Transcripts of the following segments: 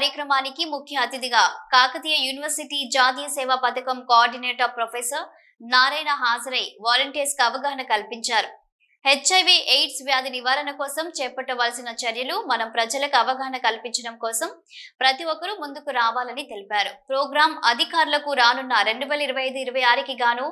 కార్యక్రమానికి ముఖ్య అతిథిగా కాకతీయ యూనివర్సిటీ జాతీయ సేవా పథకం కోఆర్డినేటర్ ప్రొఫెసర్ నారాయణ హాజరై వాలంటీర్స్కు అవగాహన కల్పించారు. హెచ్ఐవి ఎయిడ్స్ వ్యాధి నివారణ కోసం చేపట్టవలసిన చర్యలు మనం ప్రజలకు అవగాహన కల్పించడం కోసం ప్రతి ఒక్కరూ ముందుకు రావాలని తెలిపారు. ప్రోగ్రాం అధికారులకు రానున్న రెండు వేల ఇరవై ఐదు ఇరవై ఆరుకి గాను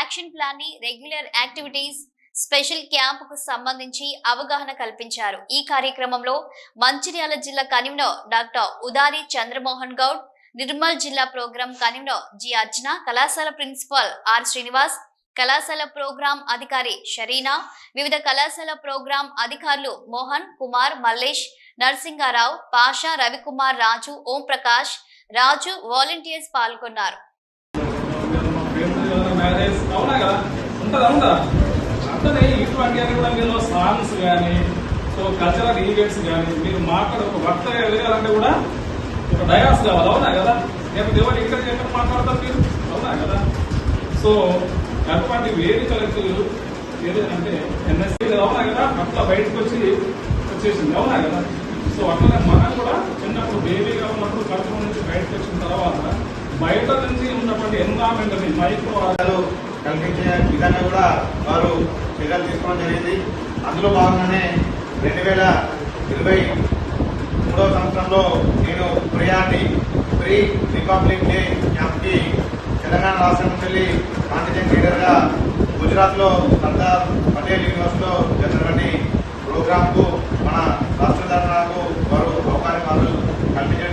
యాక్షన్ ప్లాన్ని రెగ్యులర్ యాక్టివిటీస్ స్పెషల్ క్యాంప్కు సంబంధించి అవగాహన కల్పించారు. ఈ కార్యక్రమంలో మంచిర్యాల జిల్లా కన్వీనర్ డాక్టర్ ఉదారి చంద్రమోహన్ గౌడ్ నిర్మల్ జిల్లా ప్రోగ్రాం కన్వీనర్ జి అర్చన కళాశాల ప్రిన్సిపాల్ ఆర్ శ్రీనివాస్ కళాశాల ప్రోగ్రాం అధికారి షరీనా వివిధ కళాశాల ప్రోగ్రాం అధికారులు మోహన్ కుమార్ మల్లేష్ నరసింగారావు పాషా రవికుమార్ రాజు ఓం ప్రకాష్ రాజు వాలంటీర్స్ పాల్గొన్నారు. అట్లనే ఇటువంటి కూడా మీరు సాంగ్స్ కానీ సో కల్చరల్ ఈవెంట్స్ కానీ మీరు మాట్లాడే ఒక వక్త ఎదగాలంటే కూడా ఒక డయాస్ కావాలి. అవునా కదా? లేకపోతే ఎవరు ఇక్కడ ఎక్కడ మాట్లాడతారు మీరు. అవునా కదా? సో అటువంటి వేదికలకు ఏదంటే ఎన్ఎస్సీ అవునా కదా? అట్లా బయటకు వచ్చి వచ్చేసింది. అవునా కదా? సో అట్లనే మనం కూడా చిన్నప్పుడు బేబీగా ఉన్నప్పుడు కడుపు నుంచి బయటకు వచ్చిన తర్వాత బయట నుంచి ఉన్నటువంటి ఎన్విరాన్మెంట్ మైక్రో కల్పించే విధంగా కూడా వారు చర్యలు తీసుకోవడం జరిగింది. అందులో భాగంగానే రెండు వేల ఇరవై మూడవ సంవత్సరంలో నేను ప్రియాటి ప్రీ రిపబ్లిక్ డే క్యాంప్కి తెలంగాణ రాష్ట్రం నుంచి వెళ్ళి కాంటిజెంట్ లీడర్గా గుజరాత్లో సర్దార్ పటేల్